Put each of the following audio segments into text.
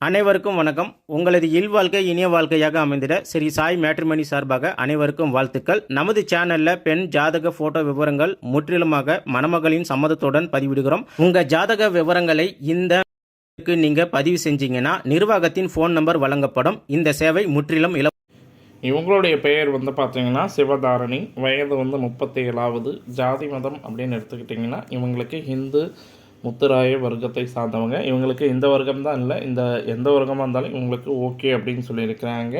அனைவருக்கும் வணக்கம். உங்களது இல்வாழ்க்கை இனிய வாழ்க்கையாக அமைந்திட ஸ்ரீ சாய் மேட்ரிமணி சார்பாக அனைவருக்கும் வாழ்த்துக்கள். நமது சேனல்ல பெண் ஜாதக போட்டோ விவரங்கள் முற்றிலுமாக மணமகளின் சம்மதத்துடன் பதிவிடுகிறோம். உங்க ஜாதக விவரங்களை இந்த நீங்கள் நீங்க பதிவு செஞ்சீங்கன்னா நிர்வாகத்தின் ஃபோன் நம்பர் வழங்கப்படும். இந்த சேவை முற்றிலும் இல இவங்களுடைய பெயர் வந்து பார்த்தீங்கன்னா சிவதாரணி. வயது வந்து முப்பத்தி ஏழாவது ஜாதி மதம் அப்படின்னு எடுத்துக்கிட்டிங்கன்னா இவங்களுக்கு ஹிந்து முத்துராய வர்க்கத்தை சார்ந்தவங்க. இவங்களுக்கு இந்த வர்க்கம் தான் இல்லை இந்த எந்த வர்க்கமாக இருந்தாலும் இவங்களுக்கு ஓகே அப்படின்னு சொல்லியிருக்கிறாங்க.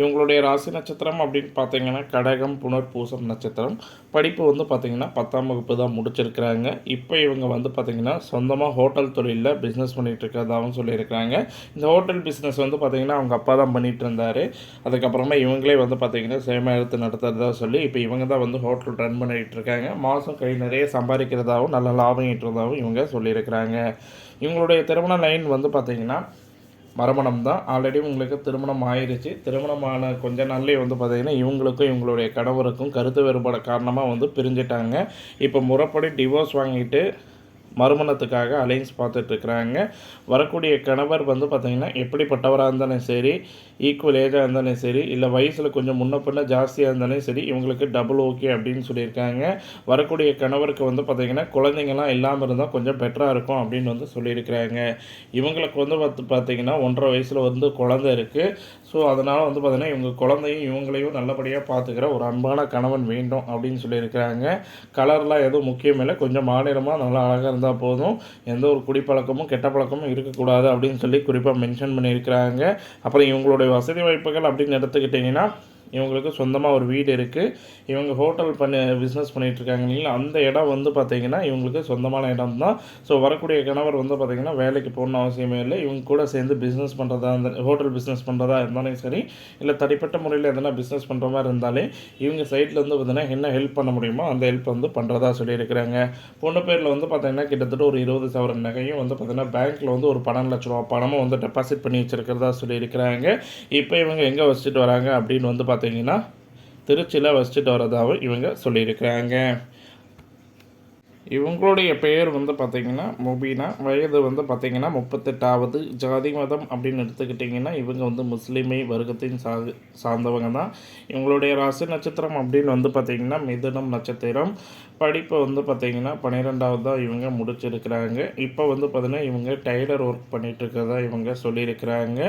இவங்களுடைய ராசி நட்சத்திரம் அப்படின்னு பார்த்தீங்கன்னா கடகம் புனர் பூசம் நட்சத்திரம். படிப்பு வந்து பார்த்திங்கன்னா பத்தாம் வகுப்பு தான் முடிச்சிருக்கிறாங்க. இப்போ இவங்க வந்து பார்த்திங்கன்னா சொந்தமாக ஹோட்டல் தொழிலில் பிஸ்னஸ் பண்ணிகிட்டு இருக்கிறதாகவும் சொல்லியிருக்கிறாங்க. இந்த ஹோட்டல் பிஸ்னஸ் வந்து பார்த்திங்கன்னா அவங்க அப்பா தான் பண்ணிகிட்டு இருந்தார் அதுக்கப்புறமா இவங்களே வந்து பார்த்திங்கன்னா சேமா நடத்துகிறதா நடத்துறதா சொல்லி இப்போ இவங்க தான் வந்து ஹோட்டல் ரன் பண்ணிகிட்டு இருக்காங்க மாதம் கை நிறைய சம்பாதிக்கிறதாகவும் நல்ல லாபம் ஈட்டுறதாகவும் இவங்க சொல்லியிருக்கிறாங்க. இவங்களுடைய திருமண லைன் வந்து பார்த்திங்கன்னா மறுமணம் தான் ஆல்ரெடி உங்களுக்கு திருமணம் ஆயிடுச்சு திருமணமான கொஞ்ச நாள்லேயே வந்து பார்த்திங்கன்னா இவங்களுக்கும் இவங்களுடைய கணவருக்கும் கருத்து வேறுபாடு காரணமாக வந்து பிரிஞ்சிட்டாங்க. இப்போ முறைப்படி டிவோர்ஸ் வாங்கிட்டு மறுமணத்துக்காக அலைன்ஸ் பார்த்துட்ருக்குறாங்க. வரக்கூடிய கணவர் வந்து பார்த்திங்கன்னா எப்படிப்பட்டவராக இருந்தாலும் சரி ஈக்குவல் ஏஜாக இருந்தாலும் சரி இல்லை வயசில் கொஞ்சம் முன்ன பின்ன ஜாஸ்தியாக இருந்தாலும் சரி இவங்களுக்கு டபுள் ஓகே அப்படின்னு சொல்லியிருக்காங்க. வரக்கூடிய கணவருக்கு வந்து பார்த்திங்கன்னா குழந்தைங்கள்லாம் இல்லாமல் இருந்தால் கொஞ்சம் பெட்டராக இருக்கும் அப்படின்னு வந்து சொல்லியிருக்கிறாங்க. இவங்களுக்கு வந்து பார்த்து பார்த்திங்கன்னா ஒன்றரை வயசில் வந்து குழந்தை இருக்குது ஸோ அதனால் வந்து பார்த்திங்கன்னா இவங்க குழந்தையும் இவங்களையும் நல்லபடியாக பார்த்துக்கிற ஒரு அன்பான கணவன் வேண்டும் அப்படின்னு சொல்லியிருக்கிறாங்க. கலர்லாம் எதுவும் முக்கியமில்லை கொஞ்சம் மாநிலமாக நல்லா அழகாக இருந்தால் போதும். எந்த ஒரு குடிப்பழக்கமும் கெட்ட பழக்கமும் இருக்கக்கூடாது அப்படின்னு சொல்லி குறிப்பாக மென்ஷன் பண்ணியிருக்கிறாங்க. அப்புறம் இவங்களுடைய வசதி வாய்ப்புகள் அப்படின்னு எடுத்துக்கிட்டிங்கன்னா இவங்களுக்கு சொந்தமாக ஒரு வீடு இருக்குது இவங்க ஹோட்டல் பண்ணி பிஸ்னஸ் பண்ணிகிட்ருக்காங்க இல்லைங்களா? அந்த இடம் வந்து பார்த்திங்கன்னா இவங்களுக்கு சொந்தமான இடம் தான். ஸோ வரக்கூடிய கணவர் வந்து பார்த்திங்கன்னா வேலைக்கு போகணும்னு அவசியமே இல்லை. இவங்க கூட சேர்ந்து பிஸ்னஸ் பண்ணுறதா இருந்த ஹோட்டல் பிஸ்னஸ் பண்ணுறதா இருந்தாலும் சரி இல்லை தனிப்பட்ட முறையில் எதனா பிஸ்னஸ் பண்ணுற மாதிரி இருந்தாலே இவங்க சைட்டில் வந்து பார்த்திங்கன்னா என்ன ஹெல்ப் பண்ண முடியுமோ அந்த ஹெல்ப் வந்து பண்ணுறதா சொல்லியிருக்கிறாங்க. பொண்ணு பேரில் வந்து பார்த்திங்கன்னா கிட்டத்தட்ட ஒரு இருபது சவரன் நகையும் வந்து பார்த்திங்கன்னா பேங்க்கில் வந்து ஒரு பன்னெண்டு லட்ச ரூபா பணமும் வந்து டெபாசிட் பண்ணி வச்சுருக்கிறதா சொல்லியிருக்கிறாங்க. இப்போ இவங்க எங்கே வச்சுட்டு வராங்க அப்படின்னு வந்து பார்த்தீங்கன்னா திருச்சியில் வசிச்சுட்டு வரதாகவும் இவங்க சொல்லியிருக்கிறாங்க. இவங்களுடைய பெயர் வந்து பார்த்திங்கன்னா முபீனா வயது வந்து பார்த்திங்கன்னா முப்பத்தெட்டாவது. ஜாதி மதம் அப்படின்னு எடுத்துக்கிட்டிங்கன்னா இவங்க வந்து முஸ்லீமை வர்க்கத்தின் சா சார்ந்தவங்க தான். இவங்களுடைய ராசி நட்சத்திரம் அப்படின்னு வந்து பார்த்திங்கன்னா மிதுனம் நட்சத்திரம். படிப்பை வந்து பார்த்திங்கன்னா பன்னிரெண்டாவது தான் இவங்க முடிச்சிருக்கிறாங்க. இப்போ வந்து பார்த்திங்கன்னா இவங்க டைலர் ஒர்க் பண்ணிகிட்ருக்கிறதா இவங்க சொல்லியிருக்கிறாங்க.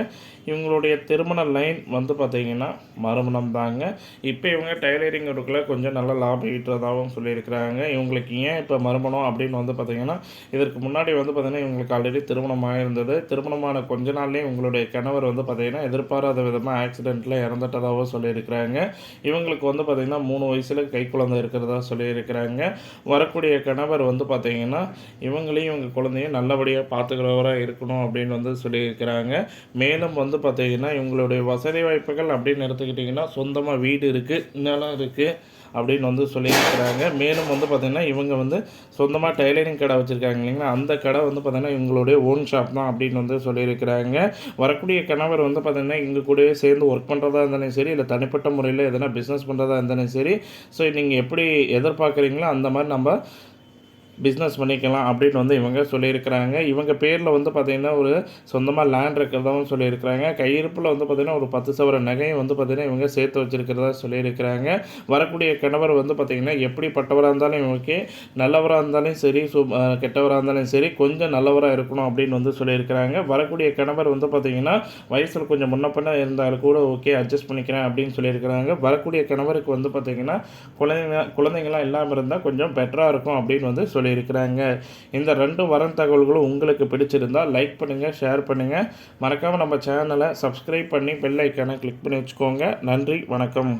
இவங்களுடைய திருமண லைன் வந்து பார்த்திங்கன்னா மறுமணம் தாங்க. இப்போ இவங்க டைலரிங் ஒர்க்கில் கொஞ்சம் நல்லா லாபம் ஈட்டுறதாகவும் சொல்லியிருக்கிறாங்க. இவங்களுக்கு ஏன் இப்போ மறுமணம் அப்படின்னு வந்து பார்த்திங்கன்னா இதற்கு முன்னாடி வந்து பார்த்திங்கன்னா இவங்களுக்கு ஆல்ரெடி திருமணம் ஆகிருந்தது திருமணமான கொஞ்ச நாள்லேயே இவங்களுடைய கணவர் வந்து பார்த்திங்கன்னா எதிர்பாராத விதமாக ஆக்சிடெண்ட்டில் இறந்துட்டதாகவும் சொல்லியிருக்கிறாங்க. இவங்களுக்கு வந்து பார்த்திங்கன்னா மூணு வயசில் கை குழந்தை இருக்கிறதா சொல்லியிருக்கிறாங்க. வரக்கூடிய கணவர் வந்து பார்த்திங்கன்னா இவங்களையும் இவங்க குழந்தையும் நல்லபடியாக பார்த்துக்கிறவராக இருக்கணும் அப்படின்னு வந்து சொல்லியிருக்கிறாங்க. மேலும் வந்து பார்த்திங்கன்னா இவங்களுடைய வசதி வாய்ப்புகள் அப்படின்னு எடுத்துக்கிட்டிங்கன்னா சொந்தமாக வீடு இருக்குது நிலம் இருக்குது அப்படின்னு வந்து சொல்லியிருக்கிறாங்க. மேலும் வந்து பார்த்திங்கன்னா இவங்க வந்து சொந்தமாக டைலரிங் கடை வச்சுருக்காங்க இல்லைங்களா? அந்த கடை வந்து பார்த்திங்கன்னா இவங்களுடைய ஓன் ஷாப் தான் அப்படின்னு வந்து சொல்லியிருக்கிறாங்க. வரக்கூடிய கணவர் வந்து பார்த்திங்கன்னா இங்கே கூடவே சேர்ந்து ஒர்க் பண்ணுறதா இருந்தாலும் சரி இல்லை தனிப்பட்ட முறையில் எதனா பிஸ்னஸ் பண்ணுறதா இருந்தாலும் சரி. ஸோ நீங்கள் எப்படி எதிர்பார்க்குறீங்களோ அந்த மாதிரி நம்ம பிஸ்னஸ் பண்ணிக்கலாம் அப்படின்னு வந்து இவங்க சொல்லியிருக்கிறாங்க. இவங்க பேரில் வந்து பார்த்திங்கன்னா ஒரு சொந்தமாக லேண்ட் இருக்கிறதாவும் சொல்லியிருக்கிறாங்க. கையிருப்பில் வந்து பார்த்திங்கன்னா ஒரு பத்து சவர நகையும் வந்து பார்த்திங்கன்னா இவங்க சேர்த்து வச்சுருக்கிறதா சொல்லியிருக்கிறாங்க. வரக்கூடிய கணவர் வந்து பார்த்திங்கன்னா எப்படிப்பட்டவராக இருந்தாலும் இவங்களுக்கு நல்லவராக இருந்தாலும் சரி சு கெட்டவராக இருந்தாலும் சரி கொஞ்சம் நல்லவராக இருக்கணும் அப்படின்னு வந்து சொல்லியிருக்கிறாங்க. வரக்கூடிய கணவர் வந்து பார்த்திங்கன்னா வயசில் கொஞ்சம் முன்ன பின்ன இருந்தாலும் கூட ஓகே அட்ஜஸ்ட் பண்ணிக்கிறேன் அப்படின்னு சொல்லியிருக்கிறாங்க. வரக்கூடிய கணவருக்கு வந்து பார்த்திங்கன்னா குழந்தைங்க குழந்தைங்களாம் இல்லாமல் இருந்தால் கொஞ்சம் பெட்டராக இருக்கும் அப்படின்னு வந்து சொல்லி சொல்லியிருக்கிறாங்க இந்த ரெண்டு வரம் தகவல்களும் உங்களுக்கு பிடிச்சிருந்தால் லைக் பண்ணுங்கள் ஷேர் பண்ணுங்கள் மறக்காமல் நம்ம சேனலை சப்ஸ்கிரைப் பண்ணி பெல் ஐக்கானை கிளிக் பண்ணி வச்சுக்கோங்க. நன்றி வணக்கம்.